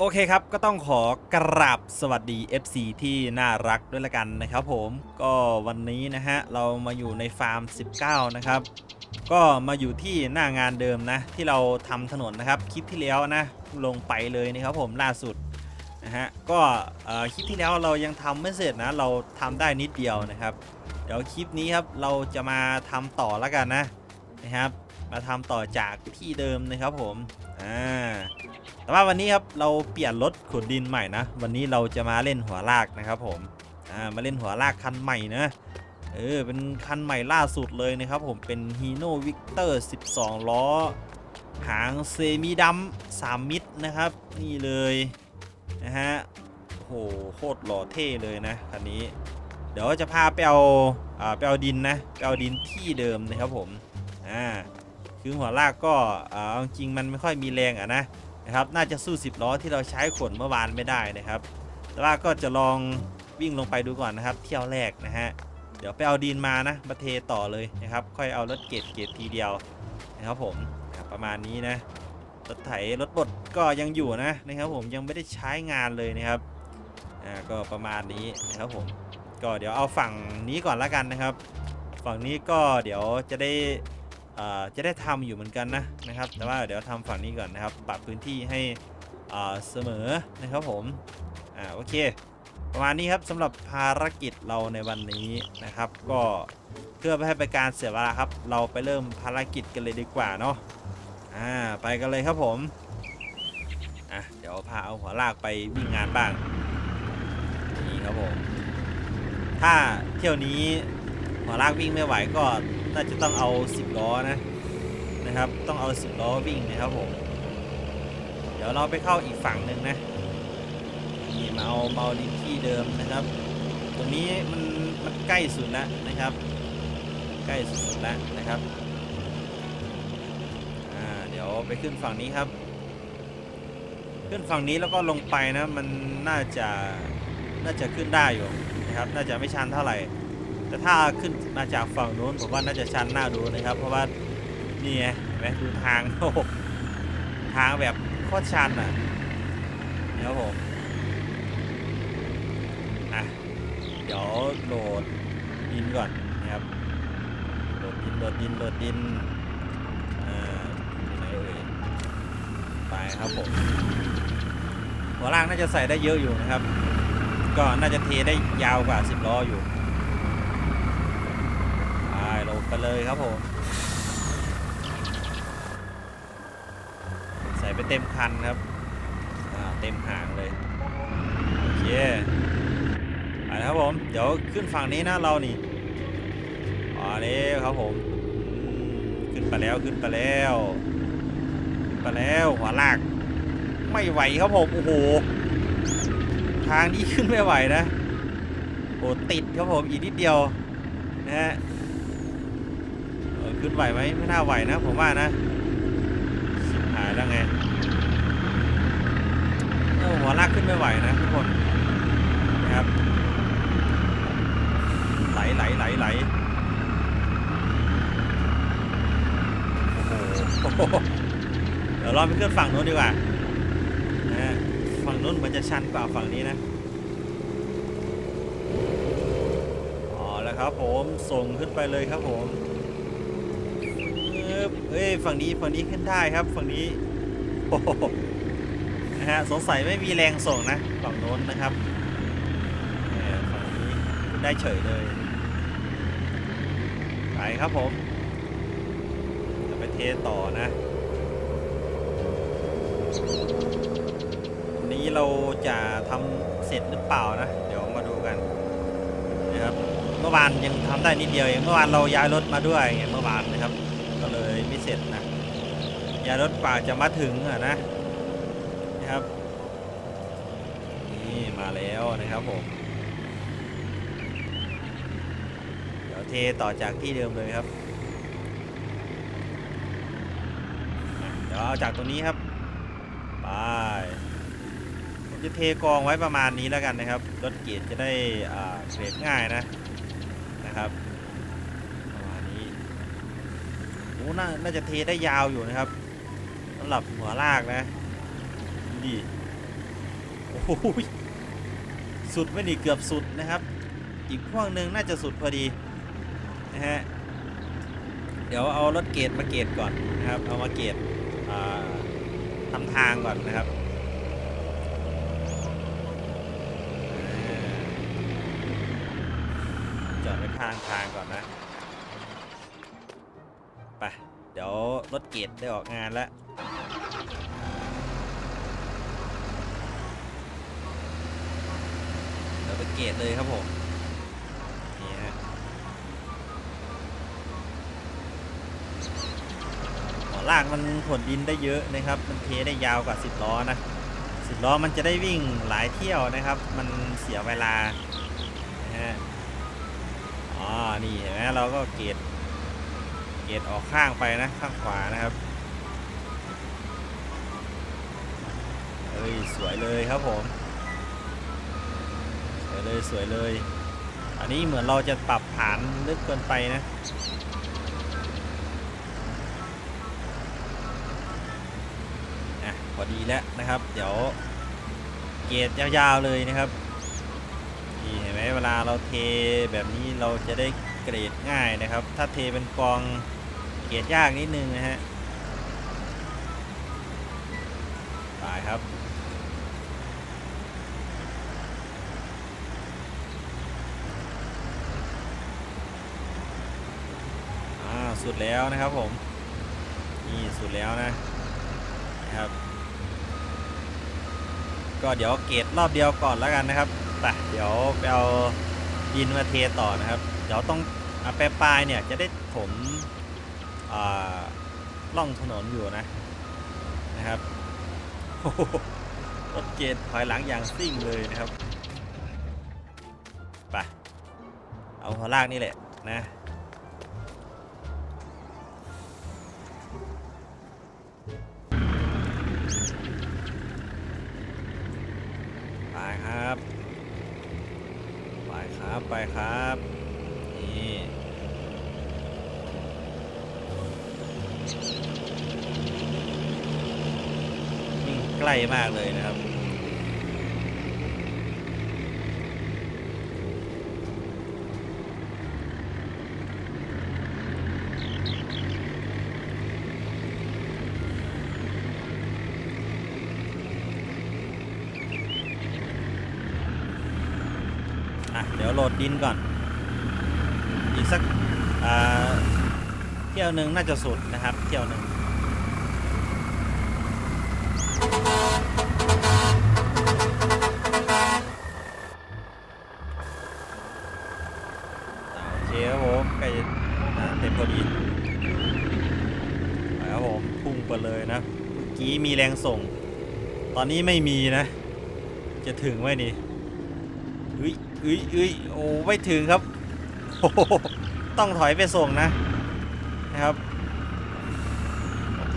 โอเคครับ ก็ต้องขอกราบสวัสดี FC ที่น่ารักด้วยละกันนะครับผมก็วันนี้นะฮะ เรามาอยู่ในฟาร์ม 19 นะครับ ก็มาอยู่ที่หน้างานเดิมนะ ที่เราทำถนนนะครับคลิปที่แล้วนะ ลงไปเลยนะครับผมล่าสุดนะฮะ ก็คลิปที่แล้วเรายังทำไม่เสร็จนะ เราทำได้นิดเดียวนะครับ เดี๋ยวคลิปนี้ครับเราจะมาทำต่อล้วกันนะนะครับ มาทำต่อจากที่เดิมนะครับผมอ่าแต่ว่าวันนี้ครับเราเปลี่ยนรถขุดดินใหม่นะ วันนี้เราจะมาเล่นหัวลากนะครับผมอ่ามาเล่นหัวลากคันใหม่นะเออเป็นคันใหม่ล่าสุดเลยนะครับผมเป็น Hino Victor 12 ล้อ หางเซมิดัม3มิตรนะครับ นี่เลยนะฮะโอ้โหโคตรหล่อเท่เลยนะคันนี้ เดี๋ยวจะพาไปเอาอ่าไปเอาดินนะไปเอาดินที่เดิมนะครับผมอ่า คือหัวลากก็อ่าเอาจริงมันไม่ค่อยมีแรงอะนะนะครับ น่าจะสู้ 10 ล้อที่เราใช้ขนเมื่อวานไม่ได้นะครับ แต่ว่าก็จะลองวิ่งลงไปดูก่อนนะครับ เที่ยวแรกนะฮะ เดี๋ยวไปเอาดินมานะมาเทต่อเลยนะครับ ค่อยเอารถเกตเกตทีเดียวนะครับผมนะบประมาณนี้นะรถไถรถบดก็ยังอยู่นะนะครับผมยังไม่ได้ใช้งานเลยนะครับอ่าก็ประมาณนี้นะครับผมก็เดี๋ยวเอาฝั่งนี้ก่อนละกันนะครับ ฝั่งนี้ก็เดี๋ยวจะได้ จะได้ทำอยู่เหมือนกันนะนะครับ แต่ว่าเดี๋ยวทำฝั่งนี้ก่อนนะครับ ปรับพื้นที่ให้เสมอนะครับผมอ่าโอเค ประมาณนี้ครับสำหรับภารกิจเราในวันนี้นะครับ ก็เพื่อไม่ให้เป็นการเสียเวลาครับ เราไปเริ่มภารกิจกันเลยดีกว่าเนาะอ่าไปกันเลยครับผมอะเดี๋ยวพาเอาหัวลากไปวิ่งงานบ้างนี่ครับผมถ้าเที่ยวนี้หัวลากวิ่งไม่ไหวก็ น่าจะต้องเอา 10 ล้อนะนะครับ ต้องเอา 10 ล้อวิ่งนะครับผม เดี๋ยวเราไปเข้าอีกฝั่งหนึ่งนะนี่มาเอาเมาดินที่เดิมนะครับ ตรงนี้มันมันใกล้สุดแล้วนะครับ ใกล้สุดแล้วนะครับอ่าเดี๋ยวไปขึ้นฝั่งนี้ครับ ขึ้นฝั่งนี้แล้วก็ลงไปนะ มันน่าจะน่าจะขึ้นได้อยู่นะครับ น่าจะไม่ชันเท่าไหร่ แต่ถ้าขึ้นมาจากฝั่งนู้นผมว่าน่าจะชันหน่าดูนะครับ เพราะว่านี่ไงเห็นไหมดูทางโอ้โหทางแบบโคตรชันอะนะครับผมอะเดี๋ยวโหลดดินก่อนนะครับโหลดดินโหลดดินโหลดดินอ่าอยู่ไหนเอ่ยไปครับผมหัวล่างน่าจะใส่ได้เยอะอยู่นะครับ ก็น่าจะเทได้ยาวกว่า 10ล้ออยู่ ไปเลยครับผมใส่ไปเต็มคันครับเต็มหางเลยโอเคไปนะครับผม เดี๋ยวขึ้นฝั่งนี้นะเรานี่อ๋อนี่ครับผมขึ้นไปแล้วขึ้นไปแล้วขึ้นไปแล้วหัวลาก ไม่ไหวครับผมโอ้โหทางนี้ขึ้นไม่ไหวนะโอ้ติดครับผมอีกนิดเดียวนะฮะ ขึ้นไหวไหมไม่น่าไหวนะ ผมว่านะหายแล้วไงหัวลากขึ้นไม่ไหวนะทุกคนนะครับไหลไหลไหลไหลโอ้โหเดี๋ยวเราไปขึ้นฝั่งโน้นดีกว่านะฝั่งโน้นมันจะชันกว่าฝั่งนี้นะอ๋อแล้วครับผมส่งขึ้นไปเลยครับผม บเอ้ยฝั่งนี้ฝั่งนี้ขึ้นได้ครับฝั่งนี้โอ้โหนะฮะสงสัยไม่มีแรงส่งนะฝั่งโน้นนะครับฝั่งนี้ขึ้นได้เฉยเลยไปครับผมจะไปเทต่อนะวันนี้เราจะทำเสร็จหรือเปล่านะเดี๋ยวมาดูกันนะครับเมื่อวานยังทำได้นิดเดียวเองเมื่อวานเราย้ายรถมาด้วยไง เลยไม่เสร็จนะยารถกว่าจะมาถึงอะนะนะครับ นี่มาแล้วนะครับผมเดี๋ยวเทต่อจากที่เดิมเลยครับเดี๋ยวเอาจากตรงนี้ครับไปผมจะเทกองไว้ประมาณนี้แล้วกันนะครับรถเกียร์จะได้เกรดง่ายนะนะครับประมาณนี้ โอ้ น่าน่าจะเทได้ยาวอยู่นะครับสำหรับหัวลากนะดูดิโอ้ยสุดไม่ดีเกือบสุดนะครับ อีกพวกหนึ่งน่าจะสุดพอดีนะฮะเดี๋ยวเอารถเกตมาเกตก่อนนะครับ เอามาเกตทำทางก่อนนะครับอ่าจอดไว้ข้างทางก่อนนะ ยวรถเกตได้ออกงานแล้วเดี๋ยวไปเกตเลยครับผมนี่ฮะหมอลากมันขนดินได้เยอะนะครับ มันเทได้ยาวกว่า 10 ล้อนะ 10 ล้อมันจะได้วิ่งหลายเที่ยวนะครับ มันเสียเวลานะฮะอ๋อ นี่เห็นไหมเราก็เกต เกตออกข้างไปนะ ข้างขวานะครับเฮ้ยสวยเลยครับผม สวยเลยสวยเลย อันนี้เหมือนเราจะปรับฐานลึกเกินไปนะอะพอดีแล้วนะครับ เดี๋ยวเกรดยาวๆเลยนะครับนี่เห็นไหมเวลาเราเทแบบนี้เราจะได้เกรดง่ายนะครับ ถ้าเทเป็นกอง เกรดยากนิดนึงนะฮะไปครับ อ่า สุดแล้วนะครับผม นี่สุดแล้วนะนะครับ ก็เดี๋ยวเกตรอบเดียวก่อนแล้วกันนะครับไปเดี๋ยวไปเอาดินมาเทต่อนะครับ เดี๋ยวต้องอะปลายปลายเนี่ยจะได้ถม ล่องถนนอยู่นะนะครับโอ้โหรถเกตถอยหลังอย่างซิ่งเลยนะครับไปเอาหัวลากนี่แหละนะ มากเลยนะครับ เดี๋ยวโหลดดินก่อน อีกสักเที่ยวหนึ่งน่าจะสุดนะครับ เที่ยวหนึ่งอ่าโอเคครับผมใกล้จะอ่าเต็มพอดีไปครับผมพุ่งไป เลยนะเมื่อกี้มีแรงส่ง ตอนนี้ไม่มีนะ จะถึงไหมนี่เอ้ยเอ้ยเอ้ยโอ้ไม่ถึงครับโอ้โหต้องถอยไปส่งนะนะครับ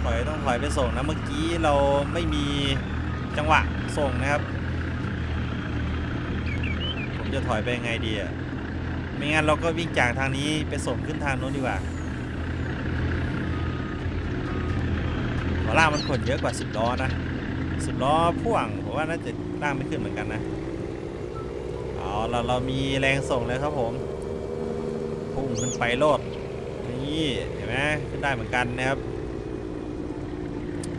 ถอยต้องถอยไปส่งนะเมื่อกี้เราไม่มีจังหวะส่งนะครับ ผมจะถอยไปยังไงดีอะไม่งั้นเราก็วิ่งจากทางนี้ไปส่งขึ้นทางโน้นดีกว่า ล่างมันขนเยอะกว่า 10 ล้อนะ 10 ล้อพ่วงผมว่าน่าจะล่างไม่ขึ้นเหมือนกันนะเอาเราเรามีแรงส่งเลยครับผมพุ่งขึ้นไปโลดนี่เห็นไหมขึ้นได้เหมือนกันนะครับ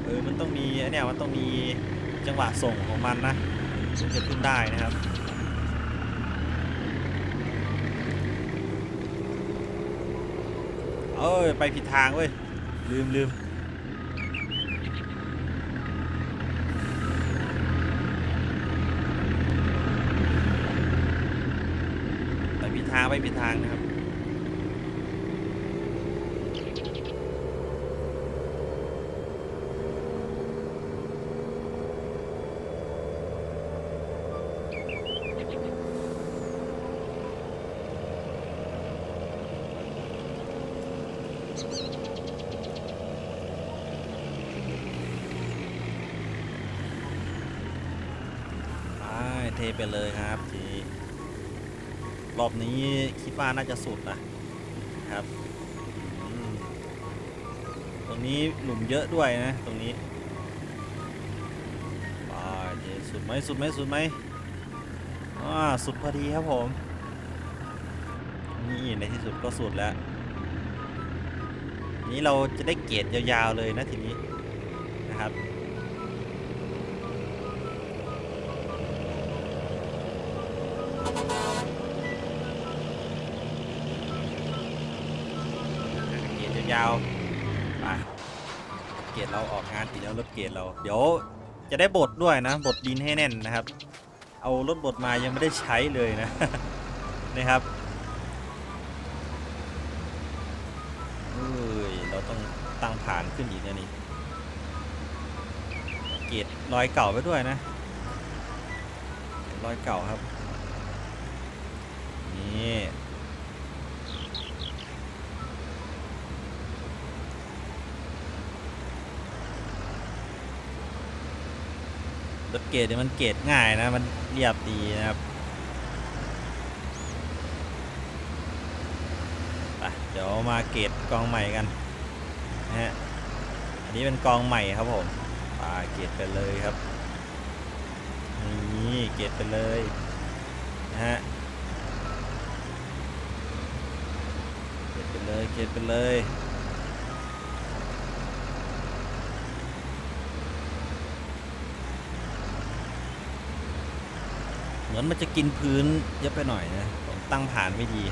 เออมันต้องมีอันเนี้ยมันต้องมีจังหวะส่งของมันนะถึงจะขึ้นได้นะครับเอ้ยไปผิดทางเว้ยลืมลืมไปผิดทางไปผิดทางนะครับ ไปเทไปเลยครับที รอบนี้คิดว่าน่าจะสุดนะครับตรงนี้หลุมเยอะด้วยนะตรงนี้ไปสสุดไหมสุดไหมสุดไหมอ่าสุดพอดีครับผม นี่ในที่สุดก็สุดแล้ว นี้เราจะได้เกรดยาวๆเลยนะทีนี้นะครับ เกรด ยาวๆไปเกรเราออกงานอีกแล้วรถเกรเรา เดี๋ยวจะได้บดด้วยนะบดดินให้แน่นนะครับ เอารถบดมายังไม่ได้ใช้เลยนะนะครับเอ้ยเราต้องตั้งฐานขึ้นอีกนะนี่เกรรอยเก่าไปด้วยนะรอยเก่าครับนี่ รถเกรดเนี่ยมันเกรดง่ายนะ มันเรียบดีนะครับไปเดี๋ยวมาเกรดกองใหม่กันนะฮะอันนี้เป็นกองใหม่ครับผมปาเกรดไปเลยครับนี่เกรดไปเลยนะฮะเกรดไปเลยเกรดไปเลย เหมือนมันจะกินพื้นเยอะไปหน่อยนะผมตั้งฐานไม่ดี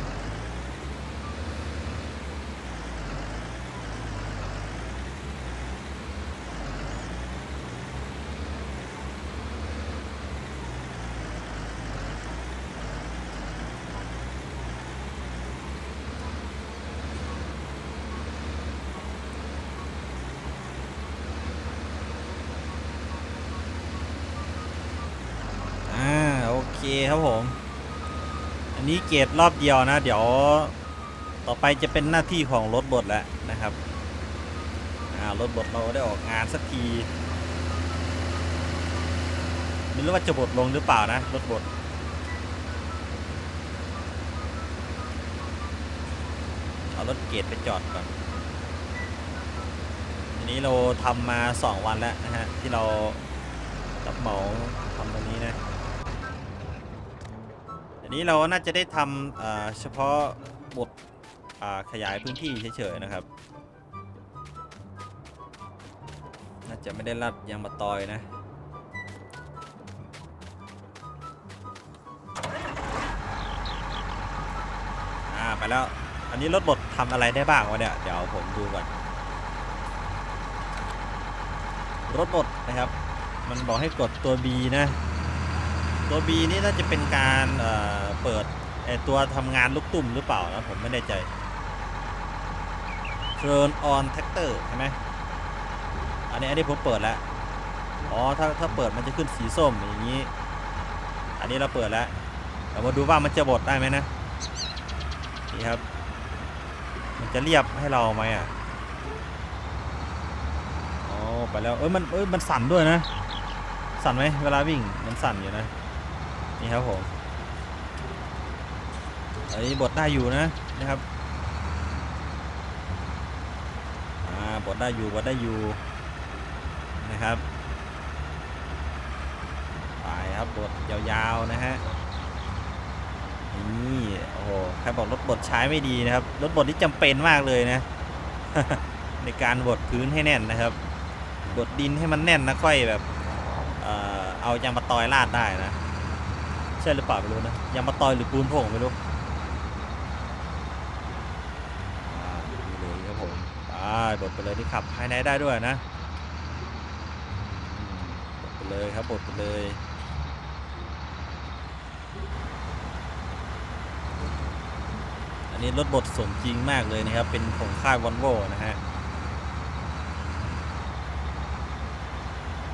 อ่าโอเคครับผม อันนี้เกรดรอบเดียวนะ เดี๋ยวต่อไปจะเป็นหน้าที่ของรถบดแล้วนะครับรถบดเราได้ออกงานสักทีไม่รู้ว่าจะบดลงหรือเปล่านะรถบดเอารถเกรดไปจอดก่อนอันนี้เราทำมา 2 วันแล้วนะฮะที่เรารับเหมา นนี้เราน่าจะได้ทำเฉพาะบทขยายพื้นที่เฉยๆนะครับ น่าจะไม่ได้รัดยางมาตอยนะอ่าไปแล้ว อันนี้รถบดทำอะไรได้บ้างวะเนี่ย เดี๋ยวผมดูก่อน รถบดนะครับ มันบอกให้กดตัว B นะ ตัว B นี่น่าจะเป็นการเอ่อเปิดไอตัวทำงานลูกตุ่มหรือเปล่านะผมไม่แน่ใจ Turn on Tractor ใช่ไหมอันนี้อันนี้ผมเปิดแล้ว อ๋อ ถ้าถ้าเปิดมันจะขึ้นสีส้มอย่างนี้ อันนี้เราเปิดแล้วเรามาดูว่ามันจะบดได้ไหมนะ นี่ครับ มันจะเรียบให้เราไหมอะอ๋อไปแล้ว เอ้ยมันเอ้ยมันสั่นด้วยนะ สั่นไหมเวลาวิ่งมันสั่นอยู่นะ นี่ครับผมอันนี้บดได้อยู่นะนะครับอ่าบดได้อยู่บดได้อยู่นะครับไปครับบดยาวๆนะฮะนี่โอ้โหใครบอกรถบดใช้ไม่ดีนะครับรถบดนี่จำเป็นมากเลยนะ ในการบดพื้นให้แน่นนะครับบดดินให้มันแน่นนะค่อยแบบเอ่อเอายางมาตอยลาดได้นะ ใช่หรือเปล่าไม่รู้นะยางมาตอยหรือปูนผงไม่รู้อ่าดูเลยครับผมไปบดไปเลยที่ขับภายในได้ด้วยนะอืมบดไปเลยครับบดไปเลยอันนี้รถบดสมจริงมากเลยนะครับ เป็นของค่ายวอลโวนะฮะ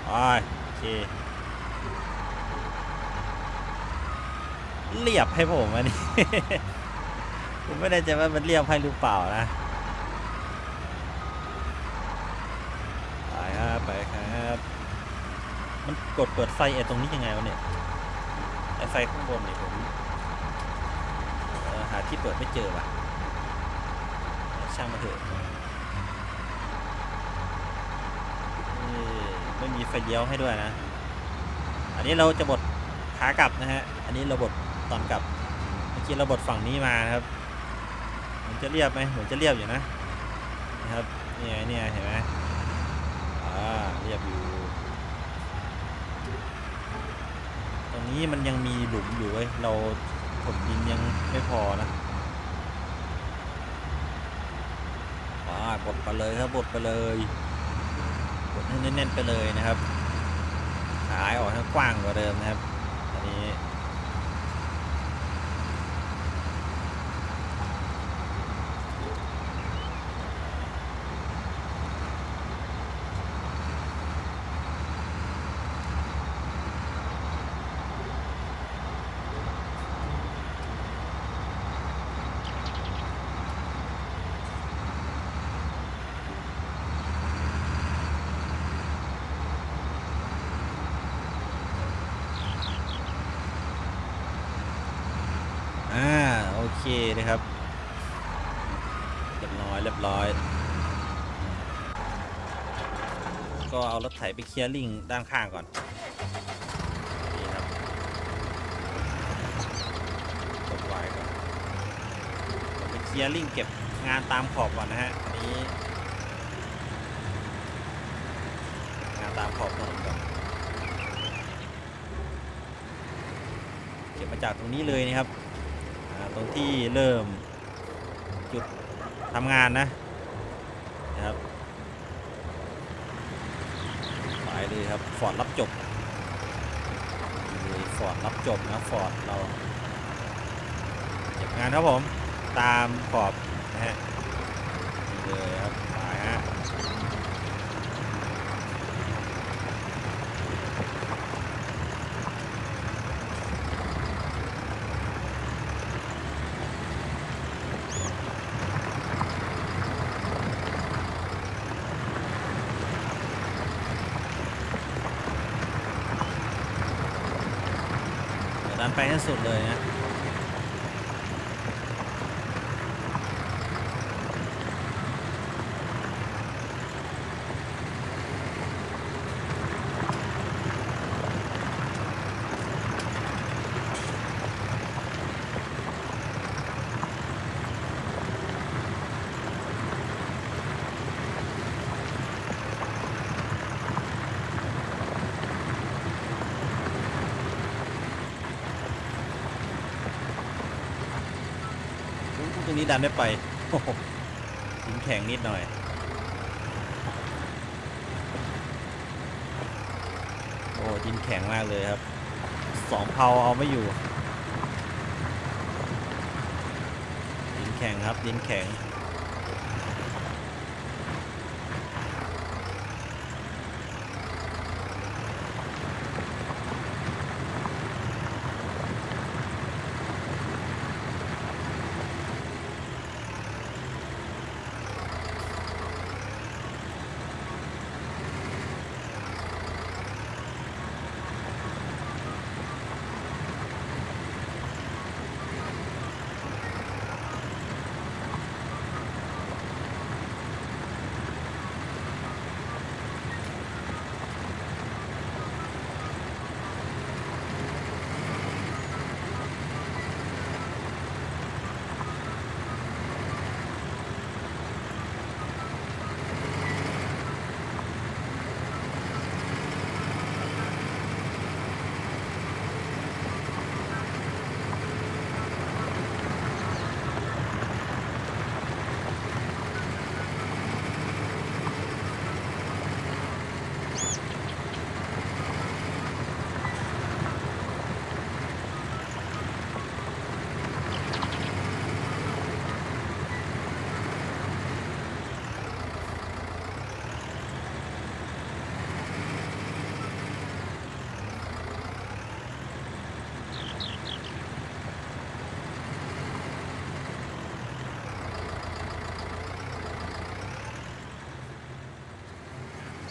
ไปโอเค เรียบให้ผมอันนี้ ผมไม่แน่ใจว่ามันเรียบให้หรือเปล่านะไปครับไปครับ มันกดเปิดไฟไอ้ตรงนี้ยังไงวะเนี่ยไอ้ไฟข้างบนเนี่ยผมหาที่เปิดไม่เจอว่ะช่างมาเถอะเอ้ยไม่มีไฟเลี้ยวให้ด้วยนะ อันนี้เราจะบดขากลับนะฮะ อันนี้เราบด ตอนกลับเมื่อกี้เราบดฝั่งนี้มานะครับเหมือนจะเรียบไหมเหมือนจะเรียบอยู่นะนะครับนี่ไงนี่ไงเห็นไหมอ่าเรียบอยู่ ตรงนี้มันยังมีหลุมอยู่เว้ยเราถมดินยังไม่พอนะอ่ากดไปเลยครับบดไปเลยบดให้แน่นๆไปเลยนะครับขายออกให้กว้างกว่าเดิมนะครับตอนนี้ อ่าโอเค นะครับ เรียบร้อยเรียบร้อย ก็เอารถไถไปเคลียร์ลิงด้านข้างก่อนนี่ครับกดไว้ก่อนไปเคลียร์ลิงเก็บงานตามขอบก่อนนะฮะอันนี้ งานตามขอบถนนก่อนเก็บมาจากตรงนี้เลยนะครับ ตรงที่เริ่มจุดทำงานนะนะครับไปเลยครับฟอร์ดรับจบฟอร์ดรับจบนะฟอร์ดเราเก็บงานครับผมตามขอบนะฮะเลยครับไปฮะ มันไปให้สุดเลยนะ นี้ดันไม่ไปโอ้โหดินแข็งนิดหน่อย โอ้หินแข็งมากเลยครับ สองเพาเอาไม่อยู่ หินแข็งครับหินแข็ง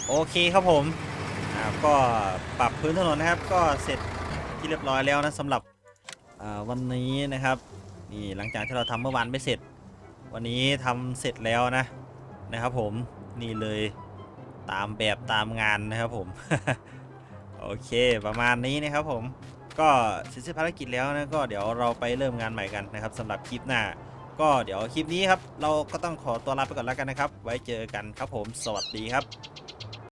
โอเคครับผมอ่าก็ปรับพื้นถนนนะครับ ก็เสร็จที่เรียบร้อยแล้วนะสำหรับอ่าวันนี้นะครับนี่หลังจากที่เราทำเมื่อวานไม่เสร็จ วันนี้ทำเสร็จแล้วนะนะครับผมนี่เลยตามแบบตามงานนะครับผมโอเคประมาณนี้นะครับผมก็เสร็จสิ้นภารกิจแล้วนะก็เดี๋ยวเราไปเริ่มงานใหม่กันนะครับสำหรับคลิปหน้า ก็เดี๋ยวคลิปนี้ครับ เราก็ต้องขอตัวลาไปก่อนแล้วกันนะครับ ไว้เจอกันครับผม สวัสดีครับ